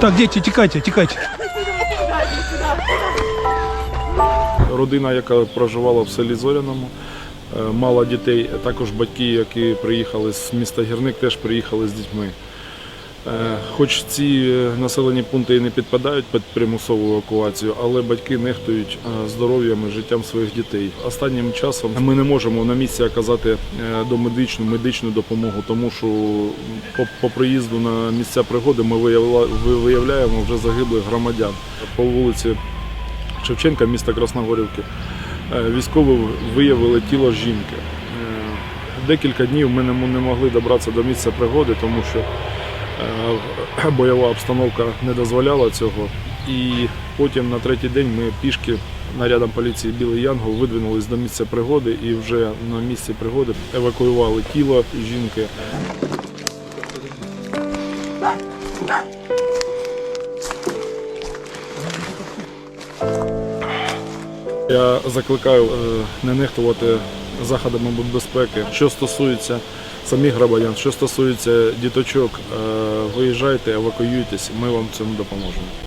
Так, діти, тікайте, тікайте. Родина, яка проживала в селі Зоряному, е, мала дітей. Також батьки, які приїхали з міста Гірник, теж приїхали з дітьми. Е, Хоч ці е, населені пункти і не підпадають під примусову евакуацію, але батьки нехтують е, здоров'ям і життям своїх дітей. Останнім часом ми не можемо на місці оказати домедичну медичну допомогу, тому що по, приїзду на місця пригоди ми виявляємо вже загиблих громадян по вулиці Шевченка, міста Красногорівки. Військові виявили тіло жінки. Декілька днів ми не могли добратися до місця пригоди, тому що бойова обстановка не дозволяла цього. І потім на третій день ми пішки нарядом поліції Білий Янгол видвинулись до місця пригоди і вже на місці пригоди евакуювали тіло жінки. Я закликаю е, не нехтувати заходами безпеки. Що стосується самих громадян, що стосується діточок, е, виїжджайте, евакуюйтесь, ми вам цьому допоможемо.